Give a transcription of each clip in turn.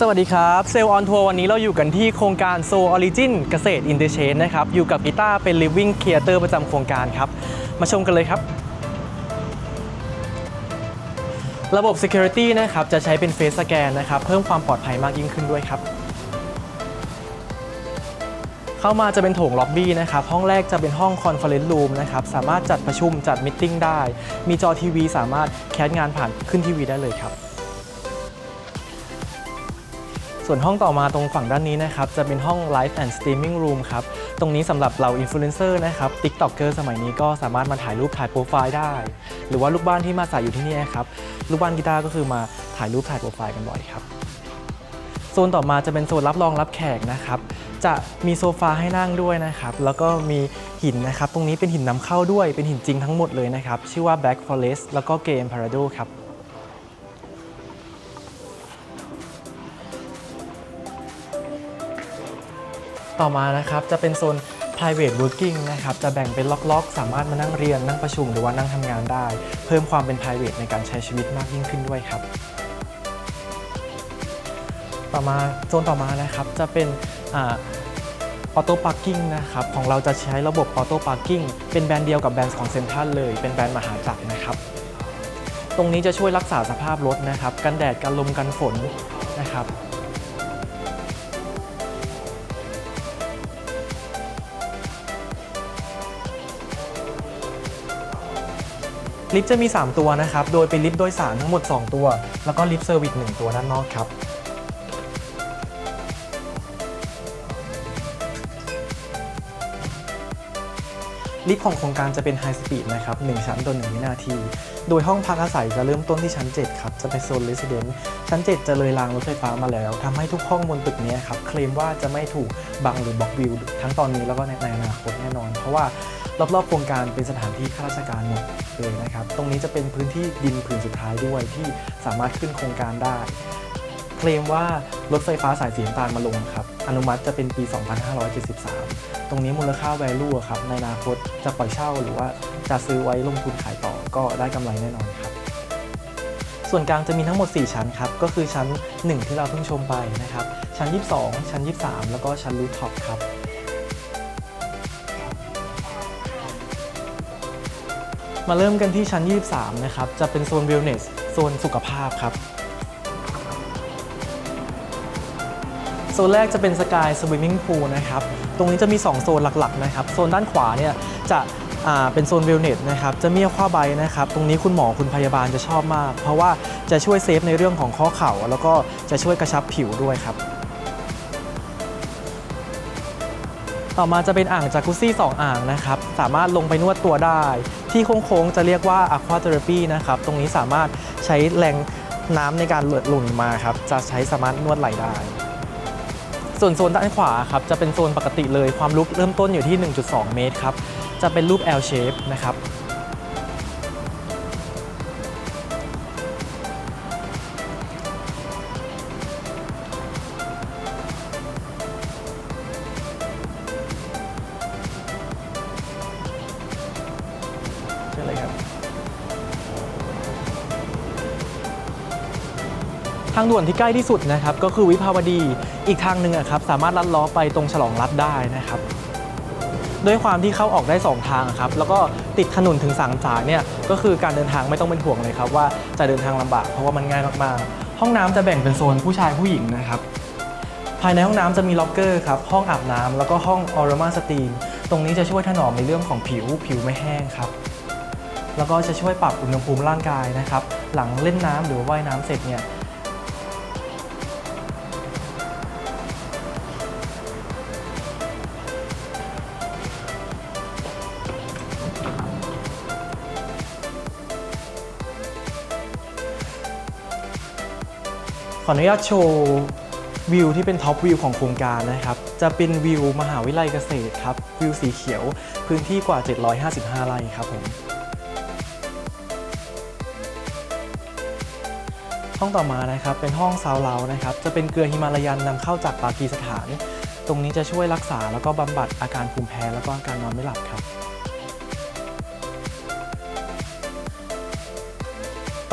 สวัสดีครับเซลออนทัวร์วันนี้เราอยู่กันที่โครงการโซออริจินเกษตรอินเตอร์เชนนะครับ อยู่กับกีตาร์เป็น Living Creator ประจำโครงการครับ มาชมกันเลยครับ ระบบ Security นะครับ จะใช้เป็น Face Scan นะครับ เพิ่มความปลอดภัยมากยิ่งขึ้นด้วยครับ เข้ามาจะเป็นโถงล็อบบี้นะครับ ห้องแรกจะเป็นห้องคอนเฟอเรนซ์รูมนะครับ สามารถจัดประชุมจัดมิทติ้งได้ มีจอทีวีสามารถแคสงานผ่านขึ้นทีวีได้เลยครับ ส่วนห้องต่อมาตรงฝั่งด้านนี้นะครับ จะเป็นห้อง Live and Streaming Room ครับ ตรงนี้สำหรับเราอินฟลูเอนเซอร์นะครับ TikToker สมัยนี้ก็สามารถมาถ่ายรูปถ่ายโปรไฟล์ได้ หรือว่าลูกบ้านที่มาสายอยู่ที่นี่ครับ ลูกบ้านกีตาร์ก็คือมาถ่ายรูปถ่ายโปรไฟล์กันบ่อยครับ โซนต่อมาจะเป็นโซนรับรองรับแขกนะครับ จะมีโซฟาให้นั่งด้วยนะครับ แล้วก็มีหินนะครับ ตรงนี้เป็นหินนำเข้าด้วย เป็นหินจริงทั้งหมดเลยนะครับ ชื่อว่า Black Forest แล้วก็ Gay Parado ครับ ต่อมานะครับจะเป็นโซน private working นะครับจะแบ่งเป็นล็อกๆ สามารถมานั่งเรียนนั่งประชุมหรือว่านั่งทำงานได้ เพิ่มความเป็น private ในการใช้ชีวิตมากยิ่งขึ้นด้วยครับ ต่อมาโซนต่อมานะครับจะเป็นออโต้พาร์กิ้งนะครับของเราจะใช้ระบบออโต้พาร์กิ้งเป็นแบรนด์เดียวกับแบรนด์ของเซ็นทรัลเลย เป็นแบรนด์มหาจักรนะครับตรงนี้จะช่วยรักษาสภาพรถนะครับ กันแดดกันลมกันฝนนะครับ ลิฟต์จะมี 3 ตัวนะครับ โดยเป็นลิฟต์โดยสารทั้งหมด 2 ตัว แล้วก็ลิฟต์เซอร์วิส1ตัวด้านนอกครับ ลิฟต์ของโครงการจะเป็นไฮสปีดนะครับ 1 ชั้นต่อ1วินาที โดยห้องพักอาศัยจะเริ่มต้นที่ชั้น 7 ครับ จะเป็นโซนเรสซิเดนต์ชั้น 7 จะเลยรางรถไฟฟ้ามาแล้วทำให้ทุกห้องบนตึกนี้ครับ เคลมว่าจะไม่ถูกบังหรือบล็อกวิว ทั้งตอนนี้แล้วก็ในในอนาคตแน่นอน เพราะว่ารอบๆโครงการเป็นสถานที่ข้าราชการหมด เลยนะครับ ตรงนี้จะเป็นพื้นที่ดินผืนสุดท้ายด้วยที่สามารถขึ้นโครงการได้ เคลมว่ารถไฟฟ้าสายสีน้ำตาลมาลงครับอนุมัติจะเป็นปี 2573 ตรงนี้มูลค่า value ครับในอนาคตจะปล่อยเช่าหรือว่าจะซื้อไว้ลงทุนขายต่อก็ได้กำไรแน่นอนครับ ส่วนกลางจะมีทั้งหมด 4 ชั้นครับ ก็คือชั้น 1 ที่เราเพิ่งชมไปนะครับ ชั้น 22 ชั้น 23 แล้วก็ชั้นรูฟท็อปครับ มาเริ่มกันที่ชั้น 23 นะครับ จะเป็นโซน wellness โซนสุขภาพครับ โซนแรกจะเป็นสกายสวิมมิ่งพูลนะครับ ตรงนี้จะมี 2 โซนหลักๆ นะครับ โซนด้านขวาเนี่ยจะเป็นโซนเวลเนสนะครับ จะมีข้อใบนะครับ ตรงนี้คุณหมอคุณพยาบาลจะชอบมาก เพราะว่าจะช่วยเซฟในเรื่องของข้อเข่า แล้วก็จะช่วยกระชับผิวด้วยครับ ต่อมาจะเป็นอ่างจากุซซี่ 2 อ่างนะครับ สามารถลงไปนวดตัวได้ ที่โค้งๆจะเรียกว่า aqua therapy นะครับ ตรงนี้สามารถใช้แรงน้ำในการหล่นมาครับ จะใช้สามารถนวดไหลได้ ส่วนโซนด้านขวาครับ จะเป็นโซนปกติเลยความลึกเริ่มต้นอยู่ที่ 1.2 เมตรครับ จะเป็นรูป L shape นะครับ ทางด่วนที่ใกล้ที่สุดนะครับก็คือวิภาวดีอีกทางหนึ่งอะครับสามารถลัดล้อไปตรงฉลองรัฐได้นะครับด้วยความที่เข้าออกได้ 2 ทางครับแล้วก็ติดถนนถึงสามสายเนี่ยก็คือการเดินทางไม่ต้องเป็นห่วงเลยครับว่าจะเดินทางลำบากเพราะว่ามันง่ายมากๆ ห้องน้ำจะแบ่งเป็นโซนผู้ชายผู้หญิงนะครับภายในห้องน้ำจะมีล็อกเกอร์ครับห้องอาบน้ำแล้วก็ห้องออร์มาสตรีมตรงนี้จะช่วยถนอมในเรื่องของผิวผิวไม่แห้งครับแล้วก็จะช่วยปรับอุณหภูมิร่างกายนะครับหลังเล่นน้ำหรือว่าว่ายน้ำเสร็จเนี่ย ขออนุญาตโชว์วิวที่เป็นท็อปวิวของโครงการนะครับ จะเป็นวิวมหาวิทยาลัยเกษตรครับ วิวสีเขียว พื้นที่กว่า 755 ไร่ครับผม ห้องต่อมานะครับ เป็นห้องซาวเลานะครับ จะเป็นเกลือฮิมาลายันนำเข้าจากปากีสถาน ตรงนี้จะช่วยรักษาแล้วก็บำบัดอาการภูมิแพ้แล้วก็อาการนอนไม่หลับครับ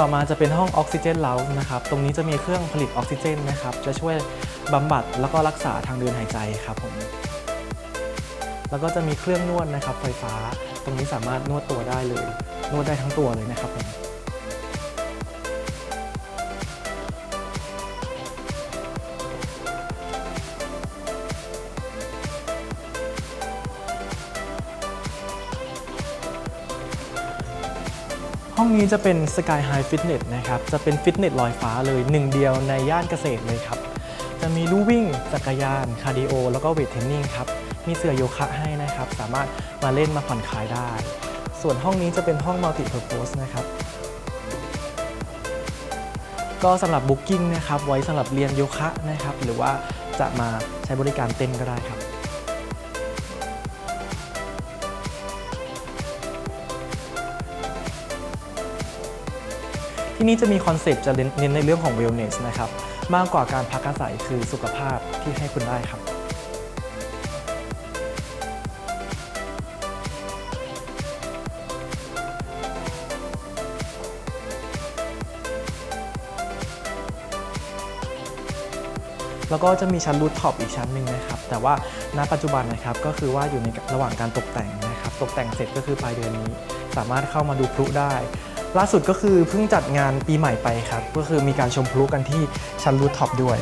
ต่อมาจะเป็นห้องออกซิเจนเลาส์นะครับ ตรงนี้จะมีเครื่องผลิตออกซิเจนนะครับ จะช่วยบำบัดแล้วก็รักษาทางเดินหายใจครับผม แล้วก็จะมีเครื่องนวดนะครับไฟฟ้า ตรงนี้สามารถนวดตัวได้เลย นวดได้ทั้งตัวเลยนะครับผม ห้องนี้จะเป็น Sky High Fitness นะครับ จะเป็นฟิตเนสลอยฟ้าเลยหนึ่งเดียวในย่านเกษตรเลยครับ จะมีลู่วิ่ง จักรยาน คาร์ดิโอ แล้วก็เวทเทรนนิ่งครับ มีเสื่อโยคะให้นะครับ สามารถมาเล่นมาผ่อนคลายได้ ส่วนห้องนี้จะเป็นห้อง Multi Purpose นะครับ ก็สำหรับ Booking นะครับ ไว้สำหรับเรียนโยคะนะครับ หรือว่าจะมาใช้บริการเต้นก็ได้ครับ ที่นี่จะมีคอนเซปต์จะเน้นในเรื่องของ wellness นะครับ มากกว่าการพักอาศัยคือสุขภาพที่ให้คุณได้ครับแล้วก็จะมีชั้นรูทท็อปอีกชั้นหนึ่งนะครับ แต่ว่าณปัจจุบันนะครับก็คือว่าอยู่ในระหว่างการตกแต่งนะครับ ตกแต่งเสร็จก็คือปลายเดือนนี้ สามารถเข้ามาดูพลุได้ ล่าสุดก็คือเพิ่งจัดงานปีใหม่ไปครับ ก็คือมีการชมพลุกันที่ชั้นรูทท็อปด้วย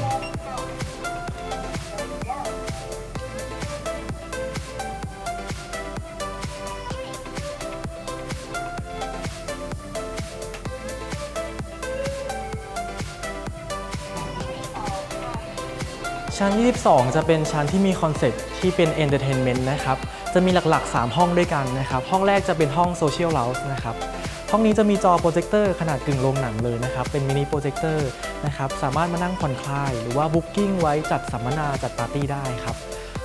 ชั้น 22 จะเป็นชั้นที่มีคอนเซ็ปต์ที่เป็น Entertainment นะครับ จะมีหลักๆ 3 ห้องด้วยกันนะครับ ห้องแรกจะเป็นห้อง Social Lounge นะครับ ห้องนี้จะมีจอโปรเจคเตอร์ขนาดกึ่งโรงหนังเลยนะครับ เป็นมินิโปรเจคเตอร์นะครับสามารถมานั่งผ่อนคลาย หรือว่าบุ๊กิ้งไว้จัดสัมมนาจัดปาร์ตี้ได้ครับ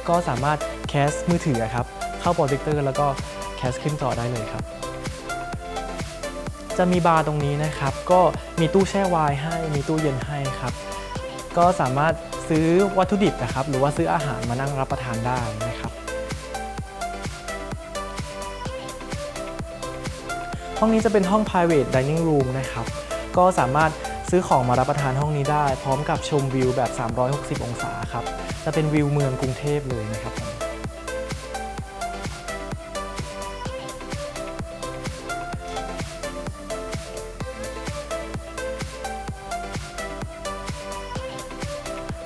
ก็สามารถแคสมือถือครับเข้าโปรเจคเตอร์แล้วก็แคสขึ้นจอได้เลยครับจะมีบาร์ตรงนี้นะครับ ก็มีตู้แช่ไวน์ให้ มีตู้เย็นให้ครับ ก็สามารถซื้อวัตถุดิบนะครับ หรือว่าซื้ออาหารมานั่งรับประทานได้ ห้องนี้จะเป็นห้อง private dining room นะครับ ก็สามารถซื้อของมารับประทานห้องนี้ได้ พร้อมกับชมวิวแบบ 360 องศาครับ จะเป็นวิวเมืองกรุงเทพเลยนะครับ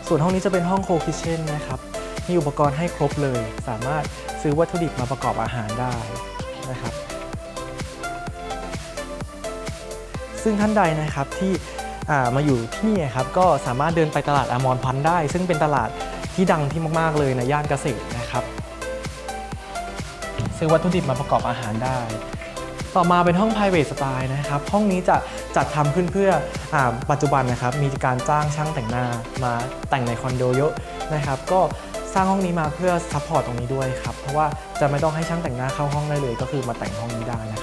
ส่วนห้องนี้จะเป็นห้องโคคิเช่นนะครับ มีอุปกรณ์ให้ครบเลย สามารถซื้อวัตถุดิบมาประกอบอาหารได้ ซึ่งท่านใดนะครับที่ามาอยู่ที่นี่ครับก็สามารถเดินไปตลาดอมรพันธ์ได้ ซึ่งเป็นตลาดที่ดังที่มาก ๆ เลยในย่านเกษตรนะครับ ซื้อวัตถุดิบมาประกอบอาหารได้ ต่อมาเป็นห้อง private style นะครับ ห้องนี้จะจัดทำขึ้นเพื่ออปัจจุบันนะครับ มีการจ้างช่างแต่งหน้ามาแต่งในคอนโดเยอะนะครับ ก็สร้างห้องนี้มาเพื่อซัพพอร์ตตรงนี้ด้วยครับ เพราะว่าจะไม่ต้องให้ช่างแต่งหน้าเข้าห้องได้เลย ก็คือมาแต่งห้องนี้ได้นะ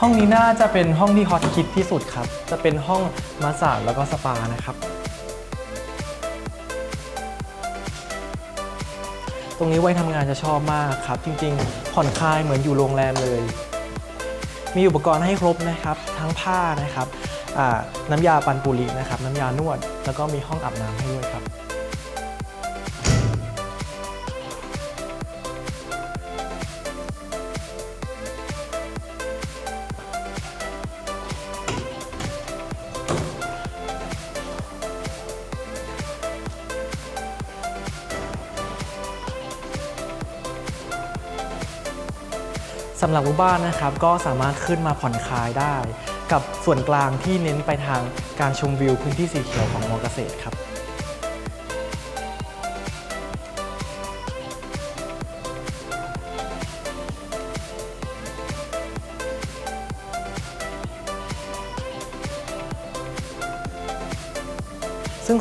ห้องนี้น่าจะเป็นห้องที่ฮอตคิดที่สุดครับ จะเป็นห้องมาสซาจแล้วก็สปานะครับ ตรงนี้ไว้ทำงานจะชอบมากครับ จริงๆ ผ่อนคลายเหมือนอยู่โรงแรมเลย มีอุปกรณ์ให้ครบนะครับ ทั้งผ้านะครับน้ำยาปันปุรินะครับ น้ำยานวด แล้วก็มีห้องอาบน้ำให้ด้วยครับ สำหรับลูกบ้านนะครับก็สามารถขึ้นมาผ่อนคลายได้ กับส่วนกลางที่เน้นไปทางการชมวิวพื้นที่สีเขียวของมอเกษตรครับ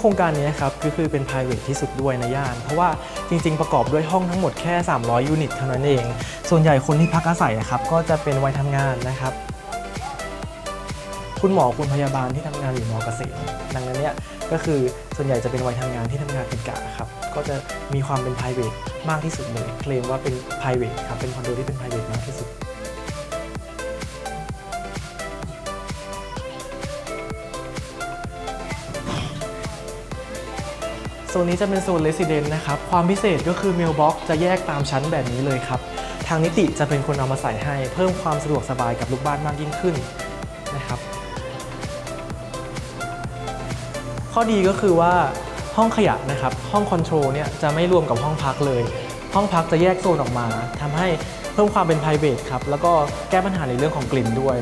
ครงการนี้ครับก็คือเป็น private ที่สุดด้วยในย่าน เพราะว่าจริง ๆ ประกอบด้วยห้องทั้งหมดแค่ 300 ยูนิตเท่านั้นเอง ส่วนใหญ่คนที่พักอาศัยอะครับก็จะเป็นวัยทำงานนะครับ คุณหมอคุณพยาบาลที่ทำงานอยู่มอเกษตรดังนั้นเนี่ยก็คือส่วนใหญ่จะเป็นวัยทำงานที่ทำงานเป็นกะครับก็จะมีความเป็น p r i v a t มากที่สุดเลยเคลมว่าเป็น p r i v a t ครับเป็นคอนโดที่เป็น p r i v a t มากที่สุด ซนนี้จะเป็นโซน Resident นะครับ ความพิเศษก็คือ Mailbox จะแยกตามชั้นแบบนี้เลยครับ ทางนิติจะเป็นคนเอามาใส่ให้ เพิ่มความสะดวกสบายกับลูกบ้านมากยิ่งขึ้นนะครับ ข้อดีก็คือว่าห้องขยะนะครับ ห้องคอนโทรลเนี่ยจะไม่รวมกับห้องพักเลย ห้องพักจะแยกโซนออกมาทำให้เพิ่มความเป็น p r i v a t ครับ แล้วก็แก้ปัญหาในเรื่องของกลิ่นด้วย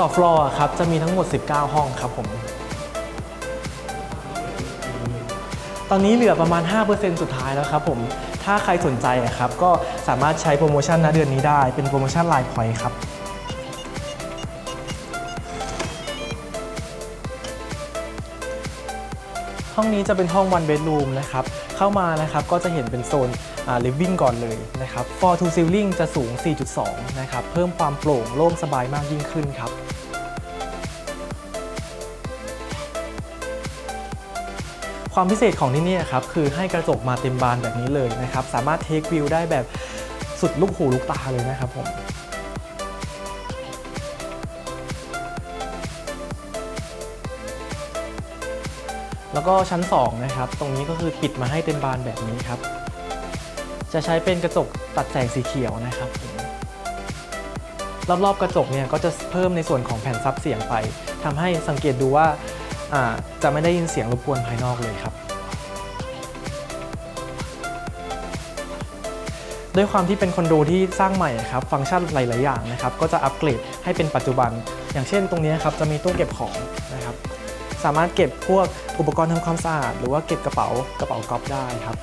ต่อฟลอร์ครับจะมีทั้งหมด 19 ห้องครับผม ตอนนี้เหลือประมาณ 5%สุดท้ายแล้วครับผม ถ้าใครสนใจครับก็สามารถใช้โปรโมชั่นณเดือนนี้ได้ เป็นโปรโมชั่นไลน์พอยครับห้องนี้จะเป็นห้อง one bedroom นะครับ เข้ามานะครับก็จะเห็นเป็นโซนอ่า living ก่อนเลยนะครับ floor to ceiling จะสูง 4.2 นะครับ เพิ่มความโปร่งโล่งสบายมากยิ่งขึ้นครับ ความพิเศษของที่นี่ครับคือให้กระจกมาเต็มบานแบบนี้เลยนะครับ สามารถเทควิวได้แบบสุดลูกหูลูกตาเลยนะครับผมแล้วก็ชั้น2นะครับตรงนี้ก็คือปิดมาให้เต็มบานแบบนี้ครับ จะใช้เป็นกระจกตัดแสงสีเขียวนะครับรอบๆกระจกเนี่ยก็จะเพิ่มในส่วนของแผ่นซับเสียงไปทำให้สังเกตดูว่า จะไม่ได้ยินเสียงรบกวนภายนอกเลยครับ ด้วยความที่เป็นคอนโดที่สร้างใหม่ครับ ฟังก์ชันหลาย ๆ อย่างนะครับ ก็จะอัปเกรดให้เป็นปัจจุบัน อย่างเช่นตรงนี้ครับจะมีตู้เก็บของนะครับ สามารถเก็บพวกอุปกรณ์ทำความสะอาดหรือว่าเก็บกระเป๋ากระเป๋ากอล์ฟได้ครับ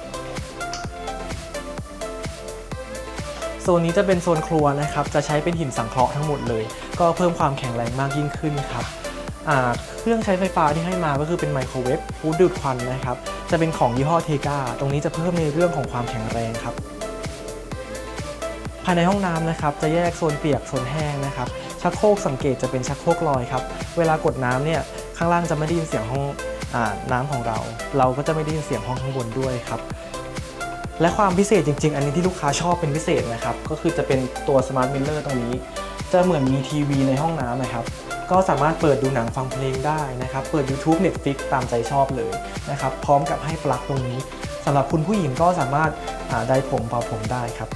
โซนนี้จะเป็นโซนครัวนะครับ จะใช้เป็นหินสังเคราะห์ทั้งหมดเลย ก็เพิ่มความแข็งแรงมากยิ่งขึ้นครับ เครื่องใช้ไฟฟ้าที่ให้มาก็คือเป็นไมโครเวฟฟูดดูดควันนะครับ จะเป็นของยี่ห้อเทกาตรงนี้จะเพิ่มในเรื่องของความแข็งแรงครับ ภายในห้องน้ำนะครับ จะแยกโซนเปียกโซนแห้งนะครับ ชักโครกสังเกตจะเป็นชักโครกลอยครับ เวลากดน้ำเนี่ยข้างล่างจะไม่ได้ยินเสียงห้องอน้ำของเรา เราก็จะไม่ได้ยินเสียงห้องข้างบนด้วยครับ และความพิเศษจริง ๆ อันนี้ที่ลูกค้าชอบเป็นพิเศษนะครับ ก็คือจะเป็นตัวสมาร์ทมิเ r อร์ตรงนี้ จะเหมือนมีทีวีในห้องน้ำนะครับ ก็สามารถเปิดดูหนังฟังเพลงได้นะครับ เปิด YouTube Netflix ตามใจชอบเลยนะครับ พร้อมกับให้ปลั๊กตรงนี้สำหรับคุณผู้หญิงก็สามารถอ่าได้ผมเป่าผมได้ครับ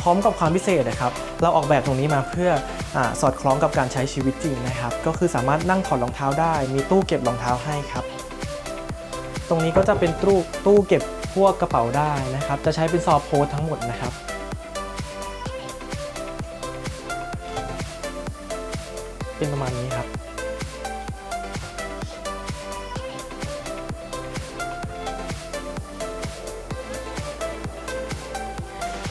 พร้อมกับความพิเศษนะครับ เราออกแบบตรงนี้มาเพื่ออาสอดคล้องกับการใช้ชีวิตจริงนะครับ ก็คือสามารถนั่งถอดรองเท้าได้ มีตู้เก็บรองเท้าให้ครับ ตรงนี้ก็จะเป็นตู้ตู้เก็บพวกกระเป๋าได้นะครับ จะใช้เป็นซอฟต์โพสทั้งหมดนะครับ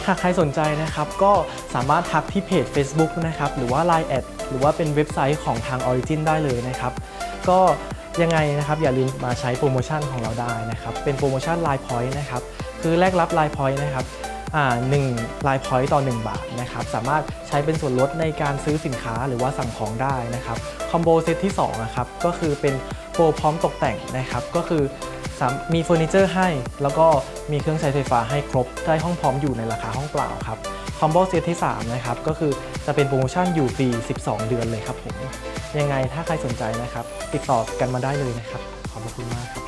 หากใครสนใจนะครับก็สามารถทักที่เพจ Facebook นะครับหรือว่า Line แอดหรือว่าเป็นเว็บไซต์ของทาง Origin ได้เลยนะครับก็ยังไงนะครับอย่าลืมมาใช้โปรโมชั่นของเราได้นะครับเป็นโปรโมชั่น Line Point นะครับคือแลกรับ Line Point นะครับอ่าหนึ่ง Line Point ต่อ 1 บาทนะครับสามารถใช้เป็นส่วนลดในการซื้อสินค้าหรือว่าสั่งของได้นะครับคอมโบเซตที่2นะครับก็คือเป็นโปรพร้อมตกแต่งนะครับก็คือ มีเฟอร์นิเจอร์ให้ แล้วก็มีเครื่องใช้ไฟฟ้าให้ครบ ได้ห้องพร้อมอยู่ในราคาห้องเปล่าครับคอมโบเซตที่ 3 นะครับ ก็คือจะเป็นโปรโมชั่นอยู่ฟรี 12 เดือนเลยครับผม ยังไงถ้าใครสนใจนะครับ ติดต่อกันมาได้เลยนะครับ ขอบคุณมากครับ